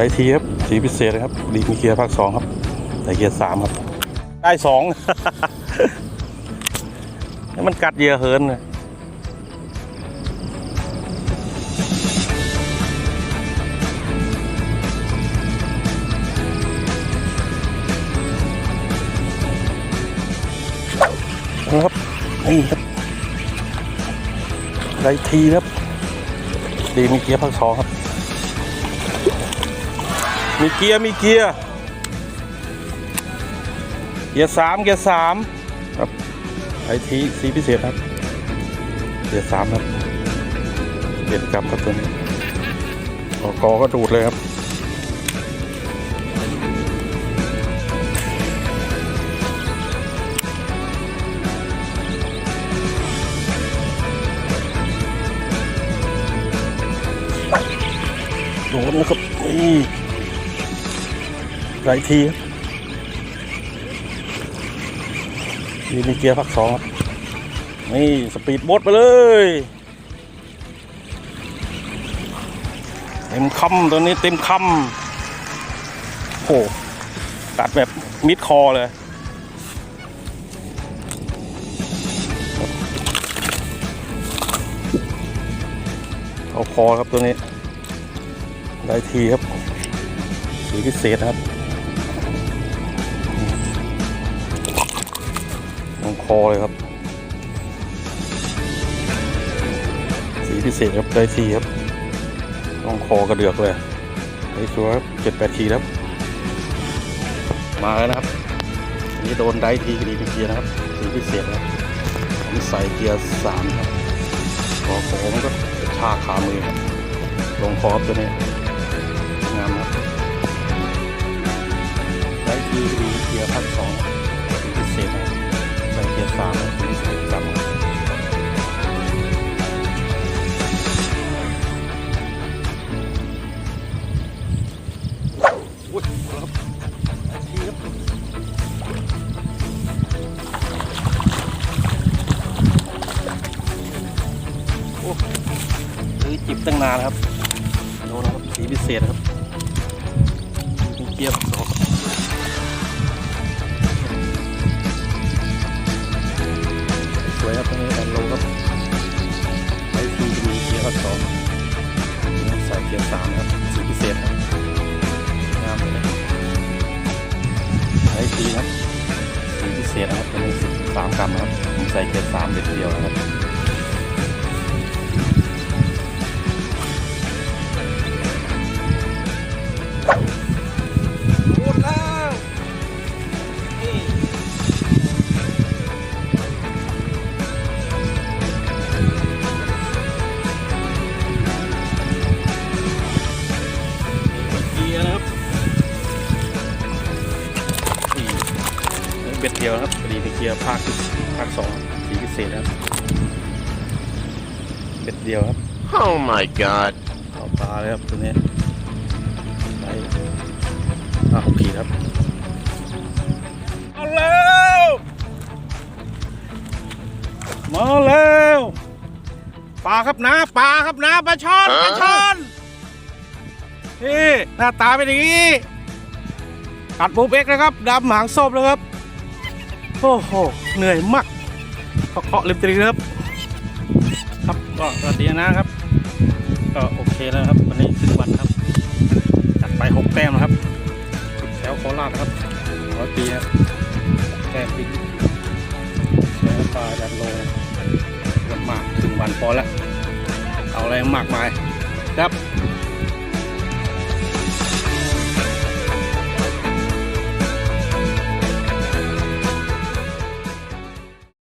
ได้ทีครับสีพิเศษนะครับดีมีเกียร์ภาคสองครับได้เกียร์สามครับ ได้สองให้มันกัดเหยื่อเหินเลยนะครับนี่ครับได้ทีครับ ดีมีเกียร์ภาคสองครับ มีเกียร์มีเกียร์ เกียร์สามเกียร์สามครับไอทีสีพิเศษครับ เกียร์สามครับเปลี่ยนกลับครับตัวนี้กอกอก็ดูดเลยครับโดนนะครับนี่ ไรทีครับนี่มีเกียร์พักสองนี่สปีดโบ๊ทไปเลยเต็มคำตัวนี้เต็มคำโอ้ตัดแบบมิดคอเลยเอาคอครับตัวนี้ได้ทีครับสีพิเศษครับ คอเลยครับ สีพิเศษครับได้ทีครับลงคอกระเดือกเลยได้ชัวร์ครับเจ็ดแปดทีครับ มาแล้วนะครับนนี้โดนได้ทีกรีเป็นเกียร์นะครับสีพิเศษครับผมใส่เกียร์สามครับคอโค้งก็กระชาขามือครับลงคอบตัวนี้งามครับได้ที่ดีเกียร์พันสอง ซื้อจิบตั้งนานครับโดนะครับสีพิเศษครับมีเกียร์สองสวยครับตรงนี้แอนโลครับไอทีมีเกียร์สองใส่เกียร์สามครับสีพิเศษครับงามเลยไอทีครับสีพิเศษครับตัวนี้สิบสามกรัมนครับผมใส่เกียร์สามเด็ดเดียวนะครับ ดเดียวนะครับพอดีในเกียร์ภาคภาคสองสีพิเศษนะครับเบ็ดเดียวครับ Oh my god. เอาปลาเลยครับตัวนี้ไปอะผีครับมาแล้วมาแล้วปลาครับนะปลาครับนะปลาช่อนปลาช่อนนี่หน้าตาเป็นอย่างนี้กัดปูเอ็กนะครับดำหางส้มนะครับ โอ้โห เหนื่อยมากเคาะเล็บตรีครับ ครับก็สวัสดีนะครับ ก็โอเคแล้วครับ วันนี้ขึ้นวันครับจัดไปหกแต้มนะครับแถวโคราชครับร้อยปีครับแต้มปีแล้วปลาดันโลวันมากถึงวันพอแล้วเอาอะไรมากมายครับ